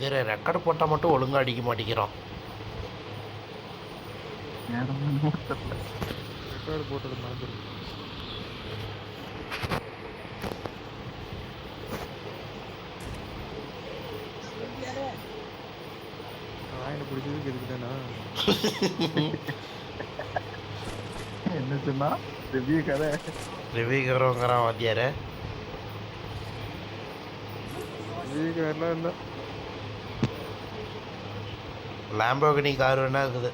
வேறு ரெக்கார்டு போட்டால் மட்டும் ஒழுங்காக அடிக்க தெரியல ரெக்கார்டு போட்டது மறந்துருக்கு ஆயினை பிடிச்சதுக்கு இதுக்கு தானா? என்ன சொன்னா? ரிவ்யூ கதை. ரிவிக்கிறவங்கிறான் வாத்தியார். இதுக்கு வரலாம் இல்லை. லேம்போகினி கார் வேணா இருக்குது.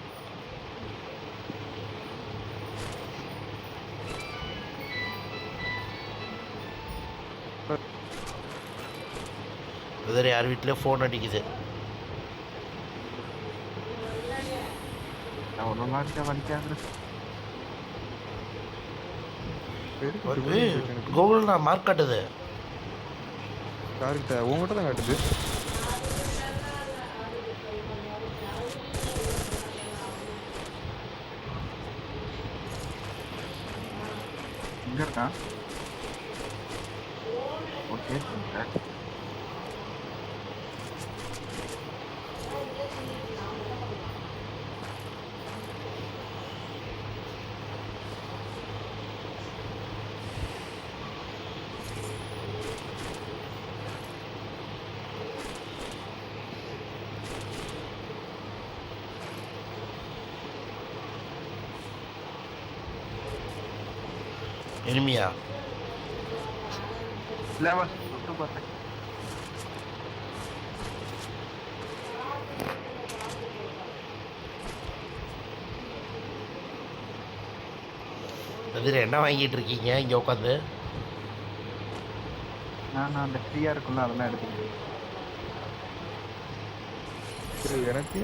வேறு யார் வீட்லேயும் ஃபோன் அடிக்குது? அவ்வளோ மார்க்கா வலிக்காது கூகுள் நான் மார்க் காட்டுது. யாருக்கிட்ட? உங்ககிட்ட தான் காட்டுது. எங்க இருக்கான் ஓகே இனிமையா லெவல் சுட்டு பார்த்தேன் எதிர என்ன வாங்கிட்டு இருக்கீங்க? இங்கே உட்காந்து நான் அந்த ஃப்ரீயா இருக்குல்ல அதெல்லாம் எடுத்துக்கிறேன் எனக்கு?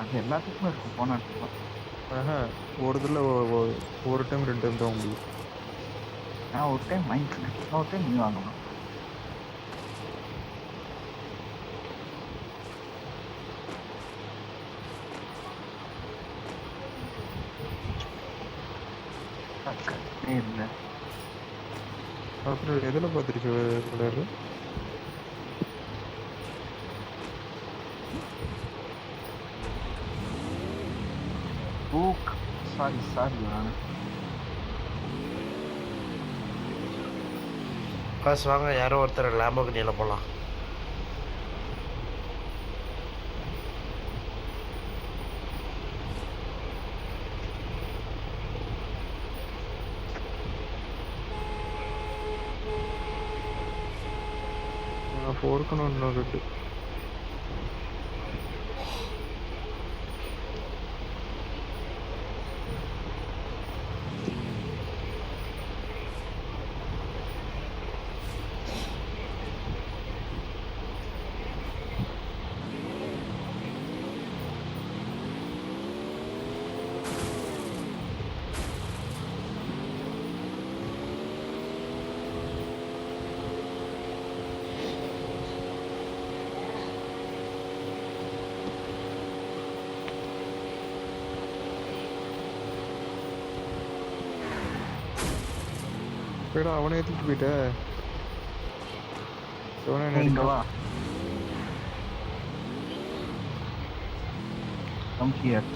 அது எல்லாத்துக்குமே இருக்கும் போன இடத்துல ஆஹா. ஒரு இதில் ஒரு டைம் ரெண்டு டைம் தான் முடியும் நான் ஒரு டைம் வாங்கிக்கிறேன் ஒரு டைம் நீ வாங்கணும். அப்புறம் எதில் பார்த்துருச்சு விளையாடு சாரி சாரி நான் காசு வாங்க யாரோ ஒருத்தர் லேம்போகினியில் போகலாம் நான் ஃபோர்க்கணும் இன்னும் போய்டா அவனை ஏற்றிட்டு போயிட்ட. சிவனை இங்க நினைக்க வா. கம் ஹியர்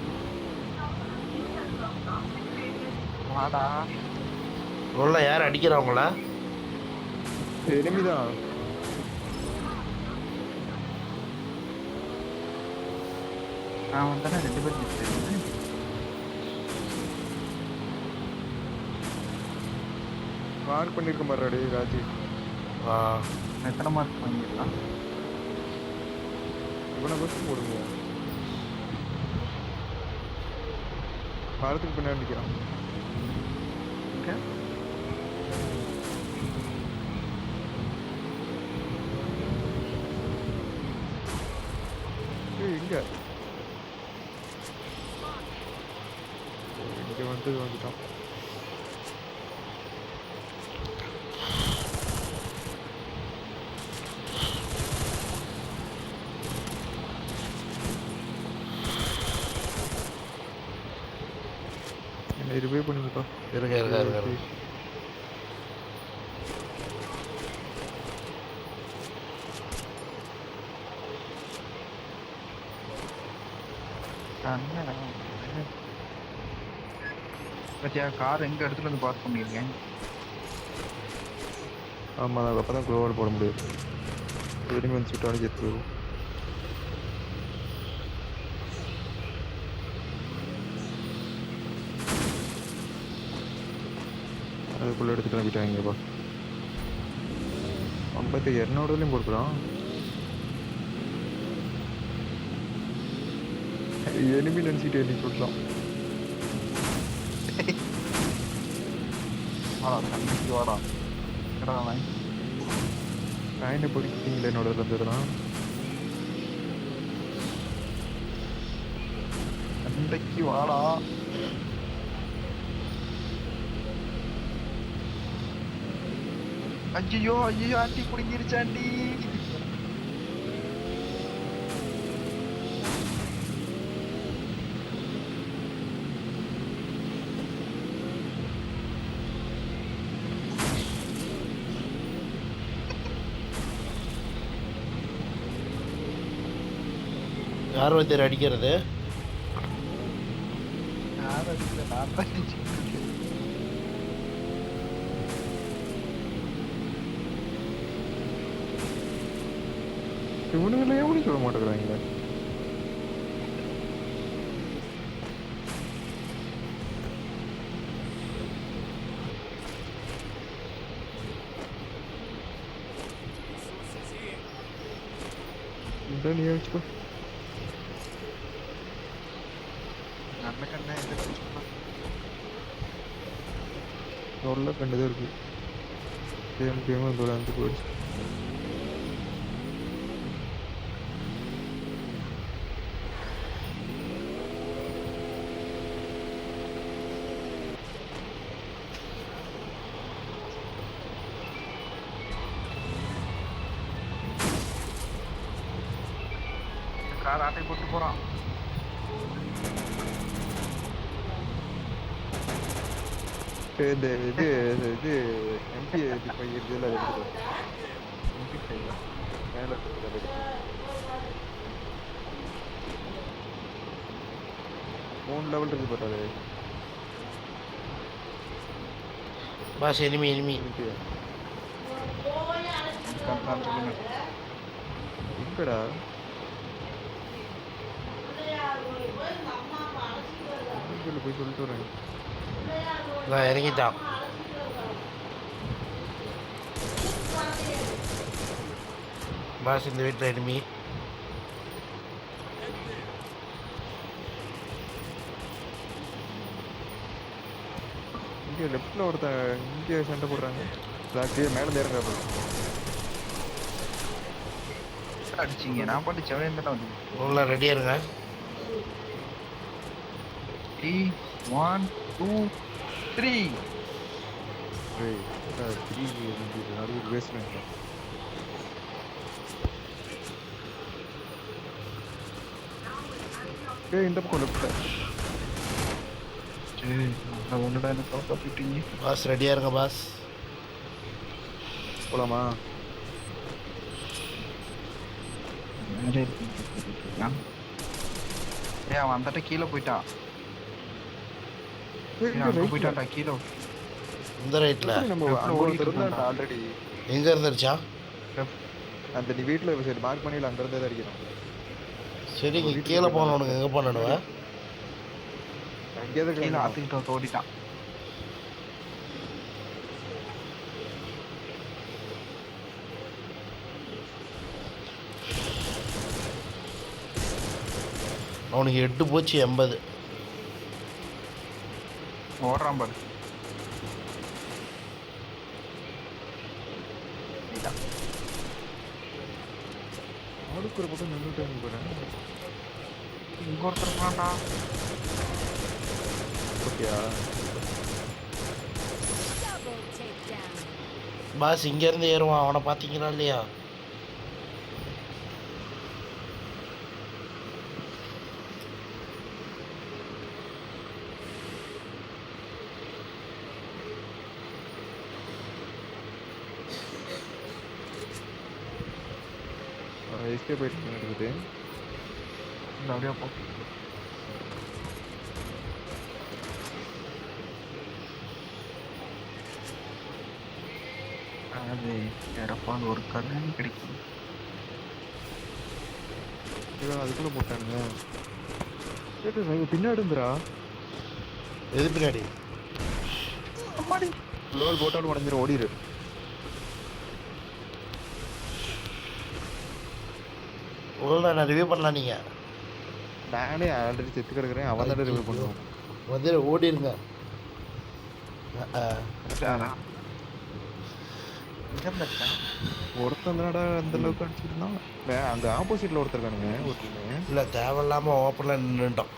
வாடா. உள்ள யார் அடிக்கிறவங்களா எனிமிதான் நான் வந்தானே ரெண்டு பேரும் நிற்கிறேன் மார்க் பண்ணியிருக்க மாட்டாடி ராஜி. ஆ எத்தனை மார்க் வாங்கிடலாம் இவனை பஸ் போடுங்க. மரத்துக்கு பின்னாடி நிற்கிறான் இங்க ஏய் எங்க இங்க வந்து வந்துட்டான். ரிவ்யூ பண்ணிருக்கோம் இருங்க இருங்க இருங்க கார் எங்க இடத்துல இருந்து பார்க் பண்ணிருக்கேன். ஆமாம் அப்போ தான் குளோவர் போட முடியும். வெளியே வந்து சுட்டாலும் சேர்த்து போயிடும் அதுக்குள்ளே எடுத்து கிளம்பிட்டாங்கப்பா ஐம்பத்தி இரநூறுலையும் போட்டுக்கலாம் எனிமி நினச்சிட்டு எண்ணி சுட்டலாம் வாடா தண்ணிக்கு வாடா. எடா அவன்? காயினை பிடிக்கிட்டீங்களே என்னோட இருந்ததுலாம் சண்டைக்கு வாடா. ஐயோ ஐயோ ஆண்டி குடிங்கிருச்சு ஆண்டி யார் ஒருத்தர் அடிக்கிறது. நான் அடிக்கல, நான் இவனுங்களே எப்படி சொல்ல மாட்டேங்கிறாங்களே? இந்த நீ வச்சுக்கோ. நல்ல கண்ணை எந்த உள்ள கண்டுதான் இருக்கு. கேம் கேம் அந்த போயிடுச்சு. கார் ஆட்டை போட்டு இந்த இது இது இது எம்பி இது பையன் இதெல்லாம் எடுத்துக்கோ மேலே இருக்கிறது மூணு லெவல் இருக்கு பாரு பாஸ் எனிமி எம்பி எங்கடா சொல்லு போய் சொல்லிட்டு வரேன் நான் இறங்கிட்டான். பாஸ் இந்த வீட்டில் எனிமி இங்கே லெஃப்டில் ஒருத்தன் இங்கே சண்டை போடுறாங்க. பிளாக்கு மேலே இறங்க அடிச்சிங்க. நான் பாட்டு செவனே தானே வந்து உள்ள ரெடியாக இருங்க. த்ரீ ஒன் டூ த்ரீ ஏய் த்ரீ நடுவில் பேசுகிறேன் ஏய் இந்த பக்கம் லெஃப்ட்டில் சரி நான் ஒன்றுடா என்ன காப்பாற்றிட்டீங்க பாஸ் ரெடியாக இருங்க பாஸ் போலாமா? ஏய் அவன் அந்த கீழே போயிட்டான் ஏய், ஏய், இங்க அங்க right ல. போயிட்டான்டா கீழே இந்த ரைட்டில் எப்படி நம்ம. ஆல்ரெடி எங்கே இருந்துருச்சா? அந்த நீ வீட்டில் சரி மார்க் பண்ணி அங்க இருந்தே தான் அடிக்கணும். சரி கீழே போனவனுக்கு எங்கே தான் கீழே கிடக்கணும். ஆத்துக்கிட்ட ஓடிட்டான். அவனுக்கு எட்டு போச்சு எண்பது. ஓடுறான் பாரு இதான். ஆளுக்கு ஒரு பக்கம் நின்றுட்டு போறேன் இங்க ஒருத்தர் இருக்கான்டா ஓகேயா Double takedown. பாஸ் இங்கேருந்து ஏறுவான் அவனை பார்த்தீங்களா இல்லையா எஸ்கே போயிட்டு இருக்குது அப்படியே போ அது இறப்பான ஒரு கருணை கிடைக்கும் இவன் அதுக்குள்ளே போட்டானுங்க கேட்டு இவங்க பின்னாடி இருந்துரா எது பின்னாடி லோல் போட்டாலும் உடஞ்சிரும் ஓடிடு உங்களை நான் ரிவ்யூ பண்ணலாம் நீங்கள் நானே ஆல்ரெடி செத்து கிடக்குறேன். அவன் தானே ரிவ்யூ பண்ணுவான். வந்து ஓடிடுங்க ஒருத்தன் தானடா அந்த அளவுக்கு அடிச்சிருந்தான் அங்க ஆப்போசிட்ல ஒருத்தர் இருக்கானுங்க ஒரு டீம் இல்லை தேவையில்லாமல் ஓப்பனில் நின்றுட்டோம்